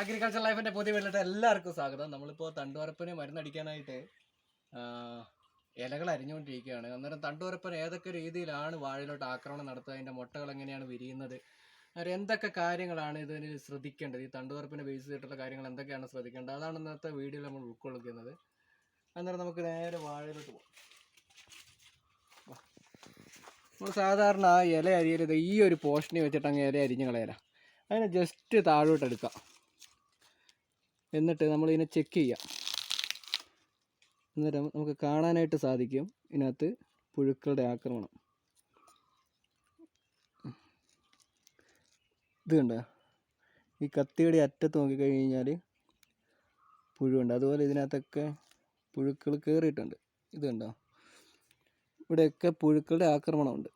Agriculture ലൈഫിന്റെ പുതിയ വീട്ടിലോട്ട് എല്ലാവർക്കും സ്വാഗതം. നമ്മളിപ്പോൾ തണ്ടുവരപ്പന് മരുന്നടിക്കാനായിട്ട് ഇലകൾ അരിഞ്ഞുകൊണ്ടിരിക്കുകയാണ്. അന്നേരം തണ്ടുവരപ്പൻ ഏതൊക്കെ രീതിയിലാണ് വാഴയിലോട്ട് ആക്രമണം നടത്തുക അതിന്റെ മുട്ടകൾ എങ്ങനെയാണ് വിരിയുന്നത് എന്തൊക്കെ കാര്യങ്ങളാണ് ഇതിന് ശ്രദ്ധിക്കേണ്ടത് ഈ തണ്ടുവരപ്പിനെ ബേസ് ചെയ്തിട്ടുള്ള കാര്യങ്ങൾ എന്തൊക്കെയാണ് ശ്രദ്ധിക്കേണ്ടത് അതാണ് ഇന്നത്തെ വീഡിയോയിൽ നമ്മൾ ഉൾക്കൊള്ളിക്കുന്നത്. അന്നേരം നമുക്ക് നേരെ വാഴയിലോട്ട് പോകാം. നമ്മൾ സാധാരണ ഇല അരിയരുത് ഈ ഒരു പോഷണി വെച്ചിട്ട് അങ്ങ് ഇല അരിഞ്ഞ് കളയല. അതിനെ ജസ്റ്റ് താഴോട്ട് എടുക്കാം എന്നിട്ട് നമ്മൾ ഇതിനെ ചെക്ക് ചെയ്യാം. അന്നേരം നമുക്ക് കാണാനായിട്ട് സാധിക്കും ഇതിനകത്ത് പുഴുക്കളുടെ ആക്രമണം. ഇത് കണ്ട? ഈ കത്തിയുടെ അറ്റത്ത് നോക്കിക്കഴിഞ്ഞാൽ പുഴുണ്ട് അതുപോലെ ഇതിനകത്തൊക്കെ പുഴുക്കൾ കയറിയിട്ടുണ്ട് ഇത് കണ്ടോ? ഇവിടെയൊക്കെ പുഴുക്കളുടെ ആക്രമണമുണ്ട്.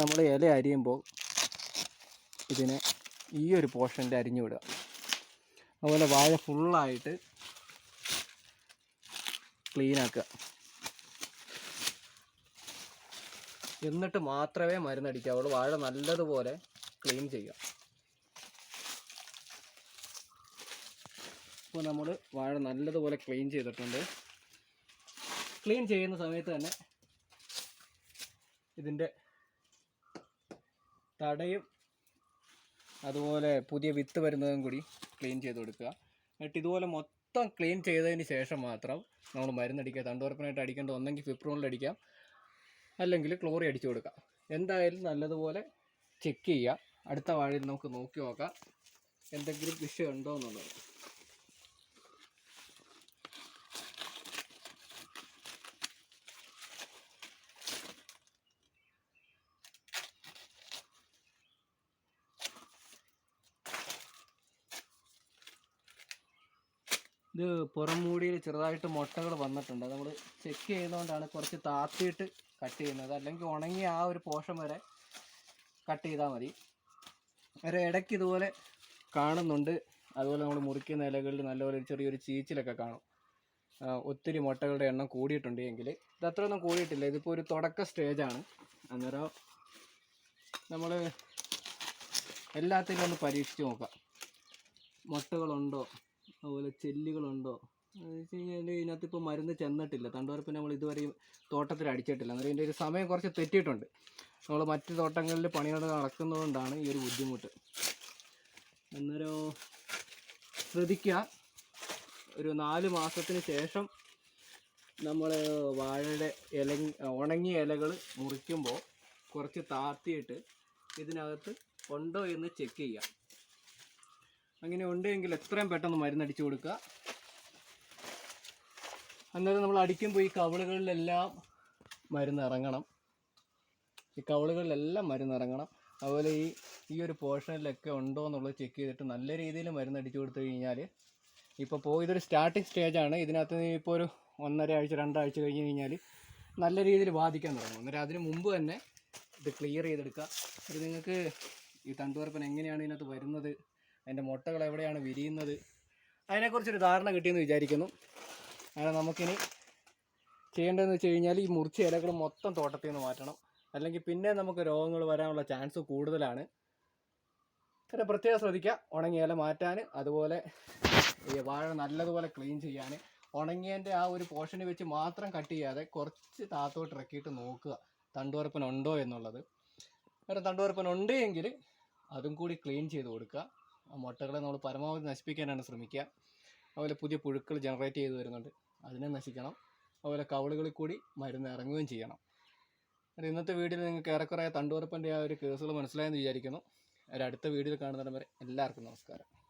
നമ്മൾ ഇല അരിയുമ്പോൾ ഇതിനെ ഈ ഒരു പോർഷന്റെ അരിഞ്ഞു വിടുക. അതുപോലെ വാഴ ഫുള്ളായിട്ട് ക്ലീനാക്കുക എന്നിട്ട് മാത്രമേ മരുന്നടിക്കാവുള്ളൂ. വാഴ നല്ലതുപോലെ ക്ലീൻ ചെയ്യുക. ഇപ്പോൾ നമ്മൾ വാഴ നല്ലതുപോലെ ക്ലീൻ ചെയ്തിട്ടുണ്ട്. ക്ലീൻ ചെയ്യുന്ന സമയത്ത് തന്നെ ഇതിന്റെ തടയും അതുപോലെ പുതിയ വിത്ത് വരുന്നതും കൂടി ക്ലീൻ ചെയ്ത് കൊടുക്കുക. എന്നിട്ട് ഇതുപോലെ മൊത്തം ക്ലീൻ ചെയ്തതിന് ശേഷം മാത്രം നമ്മൾ മരുന്നടിക്കുക. തണ്ടുറപ്പിനായിട്ട് അടിക്കേണ്ട ഒന്നെങ്കിൽ ഫിപ്രോണിൽ അടിക്കാം. അല്ലെങ്കിൽ ക്ലോറി അടിച്ചു കൊടുക്കാം. എന്തായാലും നല്ലതുപോലെ ചെക്ക് ചെയ്യുക. അടുത്ത വാഴയിൽ നമുക്ക് നോക്കി നോക്കാം. എന്തെങ്കിലും വിഷയം ഉണ്ടോ എന്നുള്ളത്. ഇത് പുറം മൂടിയിൽ ചെറുതായിട്ട് മുട്ടകൾ വന്നിട്ടുണ്ട്. നമ്മൾ ചെക്ക് ചെയ്യുന്നതുകൊണ്ടാണ് കുറച്ച് താത്തിയിട്ട് കട്ട് ചെയ്യുന്നത്. അല്ലെങ്കിൽ ഉണങ്ങിയ ആ ഒരു പോഷൻ വരെ കട്ട് ചെയ്താൽ മതി. ഒരു ഇടയ്ക്ക് ഇതുപോലെ കാണുന്നുണ്ട്. അതുപോലെ നമ്മൾ മുറിക്കുന്ന ഇലകളിൽ നല്ലപോലെ ചെറിയൊരു ചീച്ചിലൊക്കെ കാണും. ഒത്തിരി മുട്ടകളുടെ എണ്ണം കൂടിയിട്ടുണ്ട് എങ്കിൽ. ഇത് അത്രയൊന്നും കൂടിയിട്ടില്ല. ഇതിപ്പോൾ ഒരു തുടക്ക സ്റ്റേജാണ് അന്നേരം നമ്മൾ എല്ലാത്തിലും ഒന്ന് പരീക്ഷിച്ച് നോക്കാം. മുട്ടകളുണ്ടോ? അതുപോലെ ചെല്ലുകളുണ്ടോ? എന്ന് വെച്ച് കഴിഞ്ഞാൽ ഇതിനകത്ത് ഇപ്പോൾ മരുന്ന് ചെന്നിട്ടില്ല. തണ്ടുവരപ്പിന് നമ്മൾ ഇതുവരെയും തോട്ടത്തിൽ അടിച്ചിട്ടില്ല. അന്നേരം ഇതിന്റെ ഒരു സമയം കുറച്ച് തെറ്റിയിട്ടുണ്ട്. നമ്മൾ മറ്റ് തോട്ടങ്ങളിൽ പണികൾ നടക്കുന്നതുകൊണ്ടാണ് ഈ ഒരു ബുദ്ധിമുട്ട്. അന്നേരം ശ്രദ്ധിക്കുക. ഒരു നാല് മാസത്തിന് ശേഷം നമ്മൾ വാഴയുടെ ഇല ഉണങ്ങിയ ഇലകൾ മുറിക്കുമ്പോൾ കുറച്ച് താത്തിയിട്ട് ഇതിനകത്ത് ഉണ്ടോ എന്ന് ചെക്ക് ചെയ്യാം അങ്ങനെ ഉണ്ടെങ്കിൽ എത്രയും പെട്ടെന്ന് മരുന്നടിച്ചു കൊടുക്കുക. അന്നേരം നമ്മൾ അടിക്കുമ്പോൾ ഈ കവളുകളിലെല്ലാം മരുന്ന് ഇറങ്ങണം ഈ കവളുകളിലെല്ലാം മരുന്ന് ഇറങ്ങണം അതുപോലെ ഈ ഈ ഒരു പോർഷനിലൊക്കെ ഉണ്ടോ എന്നുള്ളത് ചെക്ക് ചെയ്തിട്ട് നല്ല രീതിയിൽ മരുന്ന് അടിച്ചു കൊടുത്തു കഴിഞ്ഞാൽ ഇപ്പോൾ പോയി ഇതൊരു സ്റ്റാർട്ടിങ് സ്റ്റേജാണ് ഇതിനകത്ത് ഇപ്പോൾ ഒരു ഒന്നര ആഴ്ച രണ്ടാഴ്ച കഴിഞ്ഞ് കഴിഞ്ഞാൽ നല്ല രീതിയിൽ ബാധിക്കാൻ തുടങ്ങും. അന്നേരം അതിന് മുമ്പ് തന്നെ ഇത് ക്ലിയർ ചെയ്തെടുക്കുക. ഇത് നിങ്ങൾക്ക് ഈ തണ്ടുവരപ്പൻ എങ്ങനെയാണ് ഇതിനകത്ത് വരുന്നത് അതിന്റെ മുട്ടകൾ എവിടെയാണ് വിരിയുന്നത്? അതിനെക്കുറിച്ചൊരു ധാരണ കിട്ടിയെന്ന് വിചാരിക്കുന്നു. അങ്ങനെ നമുക്കിനി ചെയ്യേണ്ടതെന്ന് വെച്ച് കഴിഞ്ഞാൽ ഈ മുറിച്ച ഇലകൾ മൊത്തം തോട്ടത്തിൽ നിന്ന് മാറ്റണം. അല്ലെങ്കിൽ പിന്നെ നമുക്ക് രോഗങ്ങൾ വരാനുള്ള ചാൻസ് കൂടുതലാണ്. പിന്നെ പ്രത്യേകം ശ്രദ്ധിക്കുക ഉണങ്ങിയ ഇല മാറ്റാൻ അതുപോലെ ഈ വാഴ നല്ലതുപോലെ ക്ലീൻ ചെയ്യാൻ. ഉണങ്ങിയതിന്റെ ആ ഒരു പോർഷന് വെച്ച് മാത്രം കട്ട് ചെയ്യാതെ കുറച്ച് താത്തോട്ട് ഇറക്കിയിട്ട് നോക്കുക തണ്ടുവരപ്പൻ ഉണ്ടോ എന്നുള്ളത്. അങ്ങനെ തണ്ടുവരപ്പൻ ഉണ്ട് എങ്കിൽ അതും കൂടി ക്ലീൻ ചെയ്ത് കൊടുക്കുക. മുട്ടകളെ നമ്മൾ പരമാവധി നശിപ്പിക്കാനാണ് ശ്രമിക്കുക. അതുപോലെ പുതിയ പുഴുക്കൾ ജനറേറ്റ് ചെയ്ത് വരുന്നുണ്ട്. അതിനെ നശിക്കണം. അതുപോലെ കവളുകളിൽ കൂടി മരുന്ന് ഇറങ്ങുകയും ചെയ്യണം. ഇന്നത്തെ വീഡിയോയിൽ നിങ്ങൾക്ക് ഏറെക്കുറെ തണ്ടുവരപ്പന്റെ ആ ഒരു കേസുകൾ മനസ്സിലായെന്ന് വിചാരിക്കുന്നു. ഒരു അടുത്ത വീഡിയോയിൽ കാണുന്നിടം വരെ എല്ലാവർക്കും നമസ്കാരം.